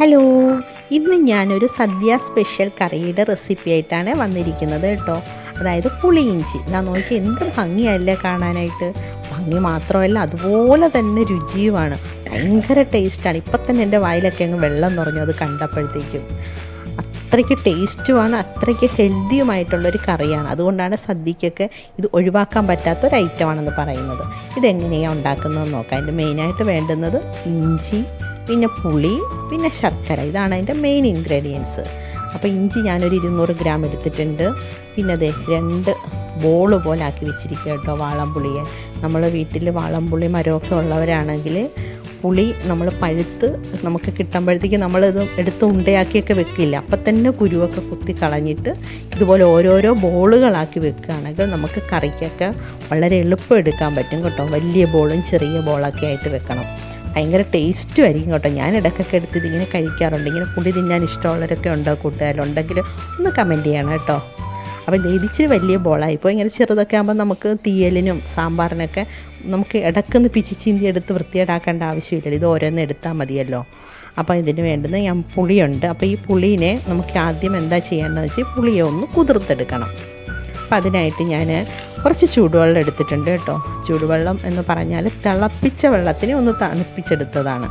Hello ഇന്ന് ഞാനൊരു സദ്യ special കറിയുടെ റെസിപ്പി ആയിട്ടാണ് വന്നിരിക്കുന്നത് കേട്ടോ. അതായത് പുളിയിഞ്ചി ഞാൻ നോക്കി എന്ത് ഭംഗിയല്ലേ കാണാനായിട്ട്. ഭംഗി മാത്രമല്ല അതുപോലെ തന്നെ രുചിയുമാണ്. ഭയങ്കര ടേസ്റ്റാണ്. ഇപ്പം തന്നെ എന്റെ വായിലൊക്കെ അങ്ങ് വെള്ളം നിറഞ്ഞു അത് കണ്ടപ്പോഴത്തേക്കും. അത്രയ്ക്ക് ടേസ്റ്റുമാണ് അത്രയ്ക്ക് ഹെൽത്തിയുമായിട്ടുള്ളൊരു കറിയാണ്. അതുകൊണ്ടാണ് സദ്യക്കൊക്കെ ഇത് ഒഴിവാക്കാൻ പറ്റാത്ത ഒരു ഐറ്റമാണെന്ന് പറയുന്നത്. ഇതെങ്ങനെയാണ് ഉണ്ടാക്കുന്നതെന്ന് നോക്കാം. അതിന്റെ മെയിനായിട്ട് വേണ്ടുന്നത് ഇഞ്ചി പിന്നെ പുളി പിന്നെ ശർക്കര. ഇതാണ് അതിന്റെ മെയിൻ ഇൻഗ്രീഡിയൻസ് അപ്പോൾ ഇഞ്ചി ഞാനൊരു ഇരുന്നൂറ് ഗ്രാം എടുത്തിട്ടുണ്ട്. പിന്നെ അതെ രണ്ട് ബോൾ പോലെ ആക്കി വെച്ചിരിക്കുക കേട്ടോ വാളംപുളിയെ. നമ്മൾ വീട്ടിൽ വാളംപുളി മരമൊക്കെ ഉള്ളവരാണെങ്കിൽ പുളി നമ്മൾ പഴുത്ത് നമുക്ക് കിട്ടുമ്പോഴത്തേക്ക് നമ്മളിത് എടുത്ത് ഉണ്ടയാക്കിയൊക്കെ വെക്കില്ല. അപ്പം തന്നെ കുരുവൊക്കെ കുത്തി കളഞ്ഞിട്ട് ഇതുപോലെ ഓരോരോ ബോളുകളാക്കി വെക്കുകയാണെങ്കിൽ നമുക്ക് കറിക്കൊക്കെ വളരെ എളുപ്പം എടുക്കാൻ പറ്റും കേട്ടോ. വലിയ ബോളും ചെറിയ ബോളൊക്കെ ആയിട്ട് വെക്കണം. ഭയങ്കര ടേസ്റ്റും ആയിരിക്കും കേട്ടോ. ഞാൻ ഇടയ്ക്കൊക്കെ എടുത്ത് ഇതിങ്ങനെ കഴിക്കാറുണ്ട്. ഇങ്ങനെ പുളി തിന്നാൻ ഇഷ്ടമുള്ളവരൊക്കെ ഉണ്ടോ കൂട്ടുകാരുണ്ടെങ്കിൽ ഒന്ന് കമന്റ് ചെയ്യണം കേട്ടോ. അപ്പോൾ ഇതിച്ചിരി വലിയ ബോളായി ഇപ്പോൾ ഇങ്ങനെ ചെറുതൊക്കെ ആകുമ്പോൾ നമുക്ക് തീയലിനും സാമ്പാറിനൊക്കെ നമുക്ക് ഇടക്കൊന്ന് പിച്ചിച്ചിന്തി എടുത്ത് വൃത്തിയേടാക്കേണ്ട ആവശ്യമില്ലല്ലോ. ഇത് ഓരോന്ന് എടുത്താൽ മതിയല്ലോ. അപ്പോൾ ഇതിന് വേണ്ടുന്ന ഞാൻ പുളിയുണ്ട്. അപ്പോൾ ഈ പുളീനെ നമുക്ക് ആദ്യം എന്താ ചെയ്യേണ്ടതെന്ന് വെച്ചാൽ പുളിയെ ഒന്ന് കുതിർത്തെടുക്കണം. അപ്പം അതിനായിട്ട് ഞാൻ കുറച്ച് ചൂടുവെള്ളം എടുത്തിട്ടുണ്ട് കേട്ടോ. ചൂടുവെള്ളം എന്ന് പറഞ്ഞാൽ തിളപ്പിച്ച വെള്ളത്തിനെ ഒന്ന് തണുപ്പിച്ചെടുത്തതാണ്.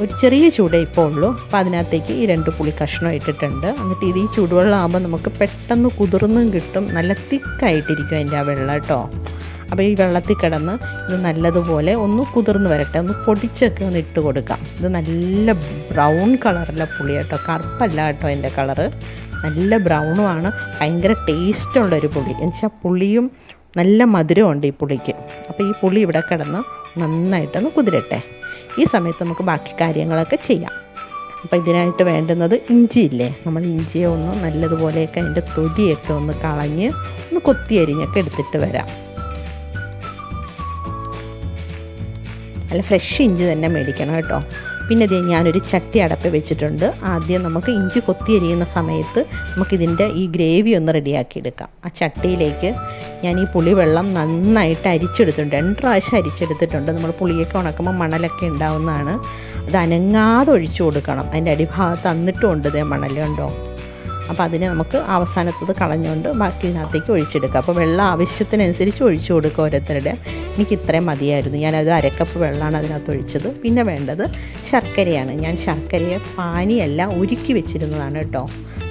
ഒരു ചെറിയ ചൂടേ ഇപ്പോൾ ഉള്ളൂ. അപ്പോൾ അതിനകത്തേക്ക് ഈ രണ്ട് പുളി കഷ്ണം ഇട്ടിട്ടുണ്ട്. എന്നിട്ട് ഇത് ഈ ചൂടുവെള്ളം ആകുമ്പോൾ നമുക്ക് പെട്ടെന്ന് കുതിർന്നും കിട്ടും. നല്ല തിക്കായിട്ടിരിക്കും അതിന്റെ ആ വെള്ളം കേട്ടോ. അപ്പോൾ ഈ വെള്ളത്തിൽ കിടന്ന് ഇത് നല്ലതുപോലെ ഒന്ന് കുതിർന്ന് വരട്ടെ. ഒന്ന് പൊടിച്ചൊക്കെ ഒന്ന് ഇട്ട് കൊടുക്കാം. ഇത് നല്ല ബ്രൗൺ കളറിലെ പുളി കേട്ടോ കറുപ്പല്ല കേട്ടോ എന്റെ കളറ്. നല്ല ബ്രൗണുമാണ്. ഭയങ്കര ടേസ്റ്റുള്ളൊരു പുളി. എന്നുവെച്ചാൽ പുളിയും നല്ല മധുരമുണ്ട് ഈ പുളിക്ക്. അപ്പോൾ ഈ പുളി ഇവിടെ കിടന്ന് നന്നായിട്ടൊന്ന് കുതിരട്ടെ. ഈ സമയത്ത് നമുക്ക് ബാക്കി കാര്യങ്ങളൊക്കെ ചെയ്യാം. അപ്പോൾ ഇതിനായിട്ട് വേണ്ടുന്നത് ഇഞ്ചിയില്ലേ? നമ്മൾ ഇഞ്ചിയെ ഒന്ന് നല്ലതുപോലെയൊക്കെ അതിന്റെ തൊലിയൊക്കെ ഒന്ന് കളഞ്ഞ് ഒന്ന് കൊത്തി അരിഞ്ഞൊക്കെ എടുത്തിട്ട് വരാം. നല്ല ഫ്രഷ് ഇഞ്ചി തന്നെ മേടിക്കണം കേട്ടോ. പിന്നെ ഇതേ ഞാനൊരു ചട്ടി അടപ്പ് വെച്ചിട്ടുണ്ട്. ആദ്യം നമുക്ക് ഇഞ്ചി കൊത്തി എരിയുന്ന സമയത്ത് നമുക്കിതിന്റെ ഈ ഗ്രേവി ഒന്ന് റെഡിയാക്കി എടുക്കാം ആ ചട്ടിയിലേക്ക് ഞാൻ ഈ പുളിവെള്ളം നന്നായിട്ട് അരിച്ചെടുത്തിട്ടുണ്ട്. രണ്ട് പ്രാവശ്യം അരിച്ചെടുത്തിട്ടുണ്ട്. നമ്മൾ പുളിയൊക്കെ ഉണക്കുമ്പോൾ മണലൊക്കെ ഉണ്ടാവുന്നതാണ്. അത് അനങ്ങാതെ ഒഴിച്ചു കൊടുക്കണം. അതിന്റെ അടിഭാഗത്ത് അന്നിട്ടും ഉണ്ട് ഇതേ മണൽ കണ്ടോ? അപ്പോൾ അതിനെ നമുക്ക് അവസാനത്തത് കളഞ്ഞുകൊണ്ട് ബാക്കി ഇതിനകത്തേക്ക് ഒഴിച്ചെടുക്കുക അപ്പോൾ വെള്ളം ആവശ്യത്തിനനുസരിച്ച് ഒഴിച്ചു കൊടുക്കുക ഓരോരുത്തരുടെ. എനിക്ക് ഇത്രയും മതിയായിരുന്നു. ഞാനത് അരക്കപ്പ് വെള്ളമാണ് അതിനകത്ത് ഒഴിച്ചത്. പിന്നെ വേണ്ടത് ശർക്കരയാണ്. ഞാൻ ശർക്കരയെ പാനിയല്ല ഉരുക്കി വെച്ചിരുന്നതാണ് കേട്ടോ.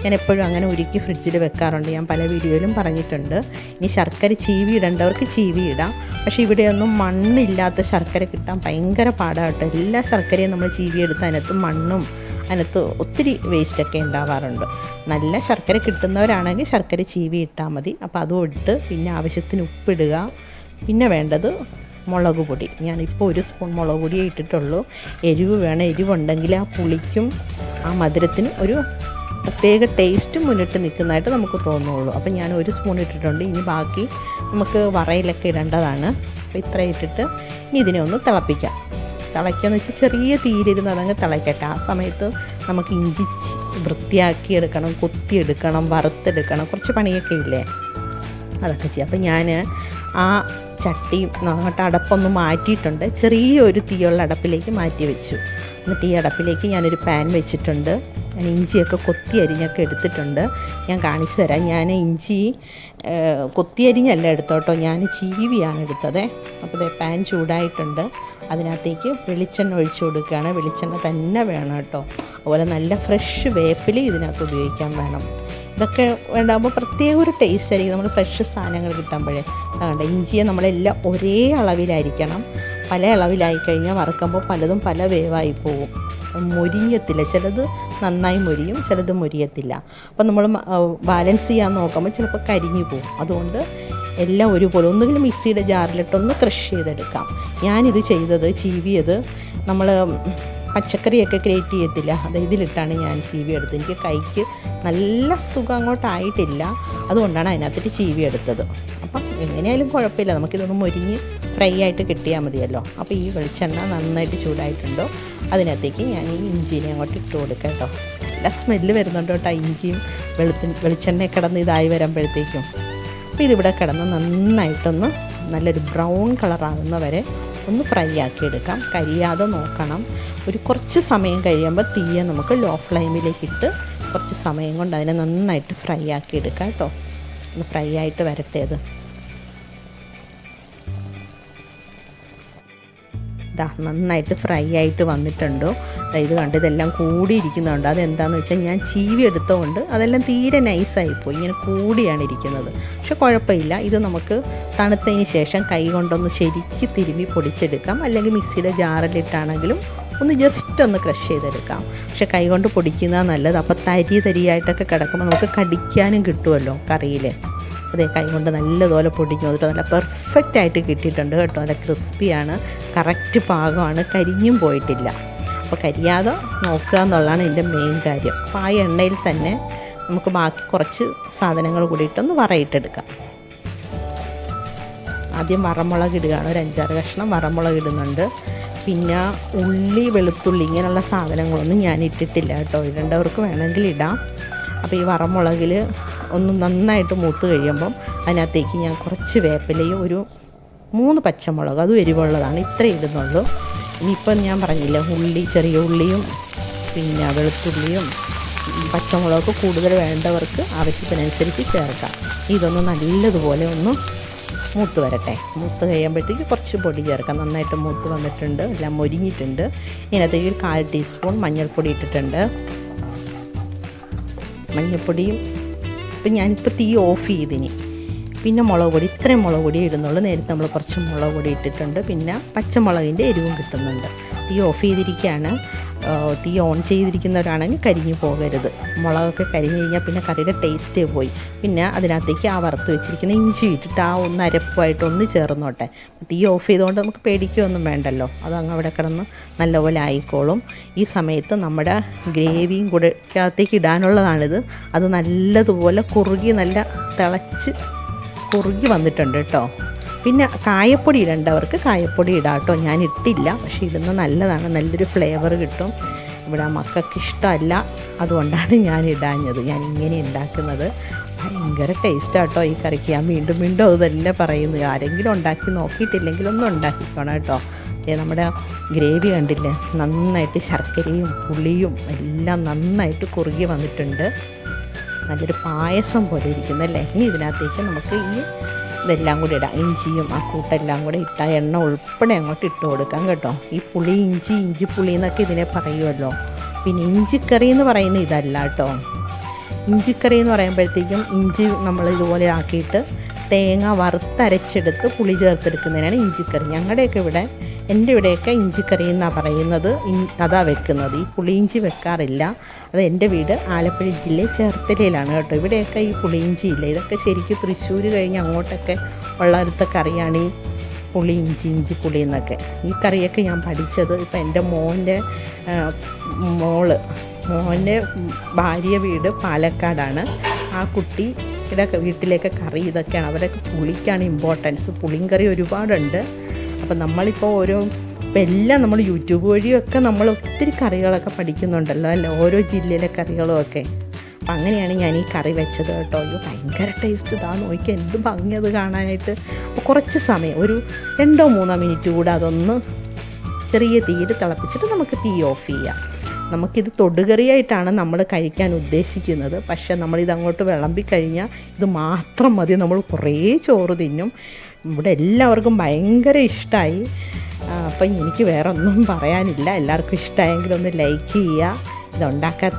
ഞാൻ എപ്പോഴും അങ്ങനെ ഉരുക്കി ഫ്രിഡ്ജിൽ വെക്കാറുണ്ട്. ഞാൻ പല വീഡിയോയിലും പറഞ്ഞിട്ടുണ്ട്. ഇനി ശർക്കര ചീവി ഇടേണ്ടവർക്ക് ചീവി ഇടാം. പക്ഷേ ഇവിടെയൊന്നും മണ്ണില്ലാത്ത ശർക്കര കിട്ടാൻ ഭയങ്കര പാടാട്ടോ എല്ലാ ശർക്കരയും നമ്മൾ ചീവി എടുത്ത് അതിനകത്ത് മണ്ണും അതിനകത്ത് ഒത്തിരി വേസ്റ്റൊക്കെ ഉണ്ടാവാറുണ്ട്. നല്ല ശർക്കര കിട്ടുന്നവരാണെങ്കിൽ ശർക്കര ചീവി ഇട്ടാൽ മതി. അപ്പോൾ അതും ഇട്ട് പിന്നെ ആവശ്യത്തിന് ഉപ്പിടുക. പിന്നെ വേണ്ടത് മുളക് പൊടി. ഞാനിപ്പോൾ ഒരു സ്പൂൺ മുളക് പൊടിയേ ഇട്ടിട്ടുള്ളൂ. എരിവ് വേണം. എരിവുണ്ടെങ്കിൽ ആ പുളിക്കും ആ മധുരത്തിന് ഒരു പ്രത്യേക ടേസ്റ്റ് മുന്നിട്ട് നിൽക്കുന്നതായിട്ട് നമുക്ക് തോന്നുള്ളൂ. അപ്പോൾ ഞാൻ ഒരു സ്പൂൺ ഇട്ടിട്ടുണ്ട്. ഇനി ബാക്കി നമുക്ക് വറയിലൊക്കെ ഇടേണ്ടതാണ്. അപ്പോൾ ഇത്ര ഇട്ടിട്ട് ഇനി ഇതിനെ ഒന്ന് തിളപ്പിക്കാം. തിളയ്ക്കാന്ന് വെച്ചാൽ ചെറിയ തീരിരുന്ന് അതങ്ങ് തിളയ്ക്കട്ടെ. ആ സമയത്ത് നമുക്ക് ഇഞ്ചി വൃത്തിയാക്കി എടുക്കണം കൊത്തിയെടുക്കണം വറുത്തെടുക്കണം കുറച്ച് പണിയൊക്കെ ഇല്ലേ? അതൊക്കെ ചെയ്യാം. അപ്പം ഞാൻ ആ ചട്ടിയും അങ്ങോട്ട് അടപ്പൊന്ന് മാറ്റിയിട്ടുണ്ട്. ചെറിയൊരു തീയുള്ള അടപ്പിലേക്ക് മാറ്റി വെച്ചു. എന്നിട്ട് ഈ അടപ്പിലേക്ക് ഞാനൊരു പാൻ വെച്ചിട്ടുണ്ട്. ഞാൻ ഇഞ്ചിയൊക്കെ കൊത്തി അരിഞ്ഞൊക്കെ എടുത്തിട്ടുണ്ട്. ഞാൻ കാണിച്ചു തരാം. ഞാൻ ഇഞ്ചി കൊത്തി അരിഞ്ഞല്ല എടുത്തോട്ടോ. ഞാൻ ചീവിയാണ് എടുത്തത്. അപ്പോൾ ദേ പാൻ ചൂടായിട്ടുണ്ട്. അതിനകത്തേക്ക് വെളിച്ചെണ്ണ ഒഴിച്ചു കൊടുക്കുകയാണ്. വെളിച്ചെണ്ണ തന്നെ വേണം കേട്ടോ. അതുപോലെ നല്ല ഫ്രഷ് വേപ്പിൽ ഇതിനകത്ത് ഉപയോഗിക്കാൻ വേണം. ഇതൊക്കെ ഉണ്ടാകുമ്പോൾ പ്രത്യേക ഒരു ടേസ്റ്റ് ആയിരിക്കും. നമ്മൾ ഫ്രഷ് സാധനങ്ങൾ കിട്ടുമ്പോഴേ. അതുകൊണ്ട് ഇഞ്ചിയെ നമ്മളെല്ലാം ഒരേ അളവിലായിരിക്കണം. പല അളവിലായി കഴിഞ്ഞാൽ വറുക്കുമ്പോൾ പലതും പല വേവായി പോകും. മൊരിയത്തില്ല ചിലത് നന്നായി മൊരിയും ചിലത് മൊരിയത്തില്ല. അപ്പം നമ്മൾ ബാലൻസ് ചെയ്യാൻ നോക്കുമ്പോൾ ചിലപ്പോൾ കരിഞ്ഞു പോകും. അതുകൊണ്ട് എല്ലാം ഒരുപോലെ ഒന്നുകിൽ മിക്സിയുടെ ജാറിലിട്ടൊന്ന് ക്രഷ് ചെയ്തെടുക്കാം. ഞാനിത് ചെയ്തത് ചീവിയത് നമ്മൾ പച്ചക്കറിയൊക്കെ ഗ്രേറ്റ് ചെയ്യത്തില്ല. അത് ഇതിലിട്ടാണ് ഞാൻ ചീവി എടുത്തത്. എനിക്ക് കൈക്ക് നല്ല സുഖം അങ്ങോട്ടായിട്ടില്ല. അതുകൊണ്ടാണ് അതിനകത്തിട്ട് ചീവി എടുത്തത്. അപ്പം എങ്ങനെയായാലും കുഴപ്പമില്ല. നമുക്കിതൊന്ന് മൊരിഞ്ഞ് ഫ്രൈ ആയിട്ട് കിട്ടിയാൽ മതിയല്ലോ. അപ്പോൾ ഈ വെളിച്ചെണ്ണ നന്നായിട്ട് ചൂടായിട്ടുണ്ടോ. അതിനകത്തേക്ക് ഞാൻ ഈ ഇഞ്ചിനെ അങ്ങോട്ട് ഇട്ട് കൊടുക്കാം കേട്ടോ. നല്ല സ്മെല്ല് വരുന്നുണ്ട് കേട്ടോ. ഇഞ്ചിയും വെളുത്തി വെളിച്ചെണ്ണ കിടന്ന് ഇതായി വരുമ്പോഴത്തേക്കും. അപ്പോൾ ഇതിവിടെ കിടന്ന് നന്നായിട്ടൊന്ന് നല്ലൊരു ബ്രൗൺ കളറാകുന്ന വരെ ഒന്ന് ഫ്രൈ ആക്കി എടുക്കാം കരിയാതെ നോക്കണം. ഒരു കുറച്ച് സമയം കഴിയുമ്പോൾ തീയെ നമുക്ക് ലോ ഫ്ലെയിമിലേക്ക് ഇട്ട് കുറച്ച് സമയം കൊണ്ട് അതിനെ നന്നായിട്ട് ഫ്രൈ ആക്കി എടുക്കാം കേട്ടോ. ഒന്ന് ഫ്രൈ ആയിട്ട് വരട്ടെ ഇതാ നന്നായിട്ട് ഫ്രൈ ആയിട്ട് വന്നിട്ടുണ്ടോ. ഇത് കണ്ട് ഇതെല്ലാം കൂടിയിരിക്കുന്നുണ്ട്. അതെന്താണെന്ന് വെച്ചാൽ ഞാൻ ചീവി എടുത്തതുകൊണ്ട് അതെല്ലാം തീരെ നൈസായിപ്പോയി ഇങ്ങനെ കൂടിയാണ് ഇരിക്കുന്നത്. പക്ഷെ കുഴപ്പമില്ല. ഇത് നമുക്ക് തണുത്തതിന് ശേഷം കൈ കൊണ്ടൊന്ന് ശരിക്ക് തിരുമ്മി പൊടിച്ചെടുക്കാം. അല്ലെങ്കിൽ മിക്സിയുടെ ജാറിലിട്ടാണെങ്കിലും ഒന്ന് ജസ്റ്റ് ഒന്ന് ക്രഷ് ചെയ്തെടുക്കാം. പക്ഷെ കൈ കൊണ്ട് പൊടിക്കുന്നത് നല്ലത്. അപ്പോൾ തരി തരിയായിട്ടൊക്കെ കിടക്കുമ്പോൾ നമുക്ക് കടിക്കാനും കിട്ടുമല്ലോ കറിയിൽ അതേ കൈ കൊണ്ട് നല്ലതുപോലെ പൊടിഞ്ഞു. വന്നിട്ട് നല്ല പെർഫെക്റ്റ് ആയിട്ട് കിട്ടിയിട്ടുണ്ട് കേട്ടോ. നല്ല ക്രിസ്പിയാണ് കറക്റ്റ് പാകമാണ്. കരിഞ്ഞും പോയിട്ടില്ല. അപ്പോൾ കരിയാതെ നോക്കുക എന്നുള്ളതാണ് എന്റെ മെയിൻ കാര്യം. അപ്പോൾ ആ എണ്ണയിൽ തന്നെ നമുക്ക് ബാക്കി കുറച്ച് സാധനങ്ങൾ കൂടിയിട്ടൊന്ന് വറയിട്ടെടുക്കാം ആദ്യം വറമുളക് ഇടുകയാണ്. ഒരു അഞ്ചാറ് കഷ്ണം വറമുളക് ഇടുന്നുണ്ട്. പിന്നെ ഉള്ളി വെളുത്തുള്ളി ഇങ്ങനെയുള്ള സാധനങ്ങളൊന്നും ഞാൻ ഇട്ടിട്ടില്ല കേട്ടോ. ഇടേണ്ടവർക്ക് വേണമെങ്കിൽ ഇടാം. അപ്പോൾ ഈ വറമുളകിൽ ഒന്ന് നന്നായിട്ട് മൂത്ത് കഴിയുമ്പം അതിനകത്തേക്ക് ഞാൻ കുറച്ച് വേപ്പിലയും ഒരു മൂന്ന് പച്ചമുളക് അതും എരിവുള്ളതാണ് ഇത്രേ ഇടുന്നുള്ളൂ. ഇനിയിപ്പം ഞാൻ പറഞ്ഞില്ല ഉള്ളി ചെറിയ ഉള്ളിയും പിന്നെ വെളുത്തുള്ളിയും പച്ചമുളക് കൂടുതൽ വേണ്ടവർക്ക് ആവശ്യത്തിനനുസരിച്ച് ചേർക്കാം. ഇതൊന്ന് നല്ലതുപോലെ ഒന്ന് മൂത്ത് വരട്ടെ. മൂത്ത് കഴിയുമ്പോഴത്തേക്ക് കുറച്ച് പൊടി ചേർക്കാം. നന്നായിട്ട് മൂത്ത് വന്നിട്ടുണ്ട് എല്ലാം മൊരിഞ്ഞിട്ടുണ്ട്. ഇതിനകത്തേക്ക് ഒരു കാൽ ടീസ്പൂൺ മഞ്ഞൾപ്പൊടി ഇട്ടിട്ടുണ്ട്. മഞ്ഞൾപ്പൊടിയും ഇപ്പം ഞാനിപ്പോൾ തീ ഓഫ് ചെയ്തിനി. പിന്നെ മുളക് പൊടി ഇത്രയും മുളക് പൊടി ഇടുന്നുള്ളൂ. നേരത്തെ നമ്മൾ കുറച്ച് മുളക് പൊടി ഇട്ടിട്ടുണ്ട്. പിന്നെ പച്ചമുളകിന്റെ എരിവും കിട്ടുന്നുണ്ട്. തീ ഓഫ് ചെയ്തിരിക്കുകയാണ്. തീ ഓൺ ചെയ്തിരിക്കുന്നവരാണെങ്കിൽ കരിഞ്ഞു പോകരുത്. മുളകൊക്കെ കരിഞ്ഞു കഴിഞ്ഞാൽ പിന്നെ കറിയുടെ ടേസ്റ്റേ പോയി. പിന്നെ അതിനകത്തേക്ക് ആ വറുത്ത് വെച്ചിരിക്കുന്ന ഇഞ്ചി ഇട്ടിട്ട് ആ ഒന്ന് അരപ്പുമായിട്ട് ഒന്ന് ചേർന്നോട്ടെ. തീ ഓഫ് ചെയ്തുകൊണ്ട് നമുക്ക് പേടിക്കുകയൊന്നും വേണ്ടല്ലോ. അത് അങ്ങ് അവിടെ കിടന്ന് നല്ലപോലെ ആയിക്കോളും. ഈ സമയത്ത് നമ്മുടെ ഗ്രേവിയും കൂടെക്കകത്തേക്ക് ഇടാനുള്ളതാണിത്. അത് നല്ലതുപോലെ കുറുകി നല്ല തിളച്ച് കുറുകി വന്നിട്ടുണ്ട് കേട്ടോ. പിന്നെ കായപ്പൊടി ഇടേണ്ടവർക്ക് കായപ്പൊടി ഇടാട്ടോ ഞാൻ ഇട്ടില്ല പക്ഷേ ഇടുന്നത് നല്ലതാണ്. നല്ലൊരു ഫ്ലേവർ കിട്ടും. ഇവിടെ മക്കൾക്ക് ഇഷ്ടമല്ല. അതുകൊണ്ടാണ് ഞാൻ ഇടാഞ്ഞത്. ഞാൻ ഇങ്ങനെ ഉണ്ടാക്കുന്നത്. ഭയങ്കര ടേസ്റ്റാട്ടോ ഈ കറിക്ക്. ഞാൻ വീണ്ടും വീണ്ടും അത് തന്നെ പറയുന്നു. ആരെങ്കിലും ഉണ്ടാക്കി നോക്കിയിട്ടില്ലെങ്കിൽ ഒന്ന് ഉണ്ടാക്കിക്കോണം കേട്ടോ. നമ്മുടെ ഗ്രേവി കണ്ടില്ലേ? നന്നായിട്ട് ശർക്കരയും പുളിയും എല്ലാം നന്നായിട്ട് കുറുകി വന്നിട്ടുണ്ട്. നല്ലൊരു പായസം പോലെ ഇരിക്കുന്നല്ലേ ഇനി ഇതിനകത്തേക്ക് നമുക്ക് ഈ ഇതെല്ലാം കൂടി ഇടാം. ഇഞ്ചിയും ആ കൂട്ടെല്ലാം കൂടെ ഇട്ട എണ്ണ ഉൾപ്പെടെ അങ്ങോട്ട് ഇട്ട് കൊടുക്കാം കേട്ടോ. ഈ പുളി ഇഞ്ചി ഇഞ്ചി പുളി എന്നൊക്കെ ഇതിനെ പറയുമല്ലോ പിന്നെ ഇഞ്ചിക്കറി എന്ന് പറയുന്ന ഇതല്ല കേട്ടോ. ഇഞ്ചിക്കറി എന്ന് പറയുമ്പോഴത്തേക്കും ഇഞ്ചി നമ്മൾ ഇതുപോലെ ആക്കിയിട്ട് തേങ്ങ വറുത്തരച്ചെടുത്ത് പുളി ചേർത്തെടുക്കുന്നതിനാണ് ഇഞ്ചിക്കറി. ഞങ്ങളുടെയൊക്കെ ഇവിടെ എന്റെ ഇവിടെയൊക്കെ ഇഞ്ചിക്കറി എന്നാണ് പറയുന്നത്. അതാ വെക്കുന്നത്. ഈ പുളിയിഞ്ചി വെക്കാറില്ല. അത് എന്റെ വീട് ആലപ്പുഴ ജില്ല ചേർത്തലയിലാണ് കേട്ടോ. ഇവിടെയൊക്കെ ഈ പുളിയിഞ്ചി ഇല്ല? ഇതൊക്കെ ശരിക്കും തൃശ്ശൂർ കഴിഞ്ഞ് അങ്ങോട്ടൊക്കെ ഉള്ളടുത്ത കറിയാണ് ഈ പുളി ഇഞ്ചി ഇഞ്ചി പുളി എന്നൊക്കെ. ഈ കറിയൊക്കെ ഞാൻ പഠിച്ചത് ഇപ്പം എന്റെ മോന്റെ മോൾ മോന്റെ ഭാര്യ വീട് പാലക്കാടാണ്. ആ കുട്ടി വീട്ടിലേക്ക് കറി ഇതൊക്കെയാണ്. അവരൊക്കെ പുളിക്കാണ് ഇമ്പോർട്ടൻസ് പുളിയും കറി ഒരുപാടുണ്ട്. അപ്പം നമ്മളിപ്പോൾ ഓരോ ഇപ്പം എല്ലാം നമ്മൾ യൂട്യൂബ് വഴിയൊക്കെ നമ്മൾ ഒത്തിരി കറികളൊക്കെ പഠിക്കുന്നുണ്ടല്ലോ അല്ലേ? ഓരോ ജില്ലയിലെ കറികളും ഒക്കെ. അപ്പം അങ്ങനെയാണ് ഞാൻ ഈ കറി വെച്ചത് കേട്ടോ. അയ്യോ ഭയങ്കര ടേസ്റ്റ് ഇതാ. നോക്കി എന്ത് ഭംഗി അത് കാണാനായിട്ട്. അപ്പോൾ കുറച്ച് സമയം ഒരു രണ്ടോ മൂന്നോ മിനിറ്റ് കൂടെ അതൊന്ന് ചെറിയ തീയിൽ തിളപ്പിച്ചിട്ട് നമുക്ക് തീ ഓഫ് ചെയ്യാം. നമുക്കിത് തൊടുകറിയായിട്ടാണ് നമ്മൾ കഴിക്കാൻ ഉദ്ദേശിക്കുന്നത്. പക്ഷേ നമ്മളിത് അങ്ങോട്ട് വിളമ്പി ഇത് മാത്രം മതി. നമ്മൾ കുറേ ചോറ് തിന്നും. ഇവിടെ എല്ലാവർക്കും ഭയങ്കര ഇഷ്ടമായി അപ്പം എനിക്ക് വേറെ ഒന്നും പറയാനില്ല. എല്ലാവർക്കും ഇഷ്ടമായെങ്കിൽ ഒന്ന് ലൈക്ക് ചെയ്യുക. ഇതുണ്ടാക്കാൻ